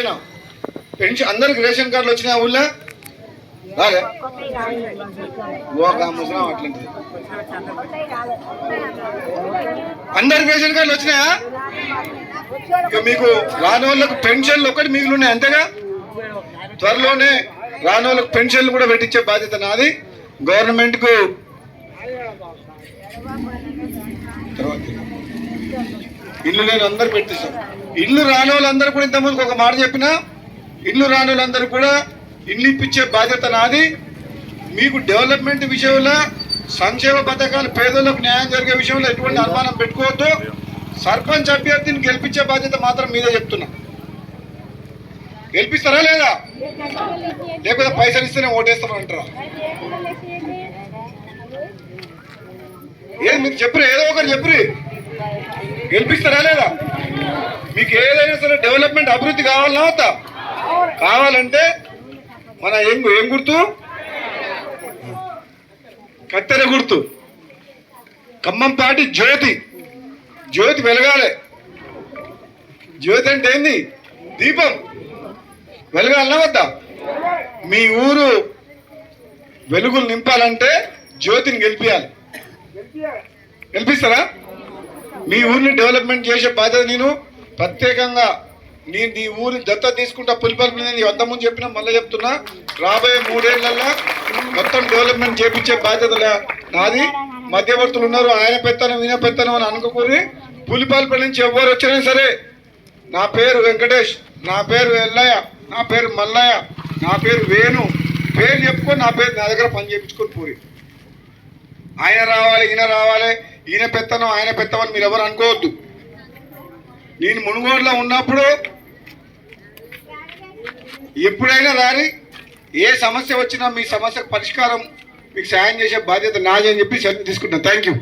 చెప్పిన పెన్షన్ అందరికి రేషన్ కార్డులు వచ్చినాయి ఆ ఊళ్ళో? రాలే. ఒక ముసలం అట్లాంటిది. అందరికి రేషన్ కార్డులు వచ్చినాయా? ఇక మీకు రాని వాళ్ళకు పెన్షన్లు ఒకటి మిగిలి ఉన్నాయి అంతేగా? త్వరలోనే రాని వాళ్ళకు పెన్షన్లు కూడా పెట్టించే బాధ్యత నాది. గవర్నమెంట్కు తర్వాత ఇల్లు లేని అందరు పెట్టేశారు. ఇల్లు రాని వాళ్ళందరూ కూడా ఇంతకుముందు ఒక మాట చెప్పిన ఇల్లు రాని వాళ్ళందరూ కూడా ఇల్లు ఇప్పించే బాధ్యత నాది. మీకు డెవలప్మెంట్ విషయంలో సంక్షేమ పథకాలు పేదలకు న్యాయం జరిగే విషయంలో ఎటువంటి అనుమానం పెట్టుకోవద్దు. సర్పంచ్ అభ్యర్థిని గెలిపించే బాధ్యత మాత్రం మీదే చెప్తున్నా. గెలిపిస్తారా లేదా? లేకపోతే పైసలు ఇస్తేనే ఓటేస్తామంటారా? మీకు మీరు చెప్పరు ఏదో ఒకరు చెప్పరు. గెలిపిస్తారా లేదా? మీకు ఏదైనా సరే డెవలప్మెంట్ అభివృద్ధి కావాలన్నా వద్దా కావాలంటే మన ఏం ఏం గుర్తు? కత్తెర గుర్తు. ఖమ్మంపాటి జ్యోతి. జ్యోతి వెలగాలి. జ్యోతి అంటే ఏంది? దీపం. వెలగాలనా వద్దా మీ ఊరు వెలుగులు నింపాలంటే జ్యోతిని గెలిపించాలి గెలిపిస్తారా? మీ ఊరిని డెవలప్మెంట్ చేసే బాధ్యత నేను. ప్రత్యేకంగా నేను నీ ఊరి దత్త తీసుకుంటా పులిపల్లి నేను వద్ద ముందు చెప్పినా మళ్ళీ చెప్తున్నా. రాబోయే మూడేళ్ళలో మొత్తం డెవలప్మెంట్ చేపించే బాధ్యత నాది. మధ్యవర్తులు ఉన్నారు ఆయన పెత్తనం ఈయన పెత్తనం అని అనుకోకూరి. పులిపాలపల్లి నుంచి ఎవరు వచ్చినా సరే నా పేరు వెంకటేష్ నా పేరు ఎల్లయ్య నా పేరు మల్లయ్య నా పేరు వేణు. పేరు చెప్పుకొని నా పేరు నా దగ్గర పని చేయించుకొని పూరి. ఆయన రావాలి ఈయన రావాలి ఈయన పెత్తనం ఆయన పెత్తమని మీరు ఎవరు అనుకోవద్దు. నేను మునుగోడులో ఉన్నప్పుడు ఎప్పుడైనా రాని ఏ సమస్య వచ్చినా మీ సమస్యకు పరిష్కారం మీకు సాయం చేసే బాధ్యత నాదని అని చెప్పి చర్య తీసుకుంటాను థ్యాంక్ యూ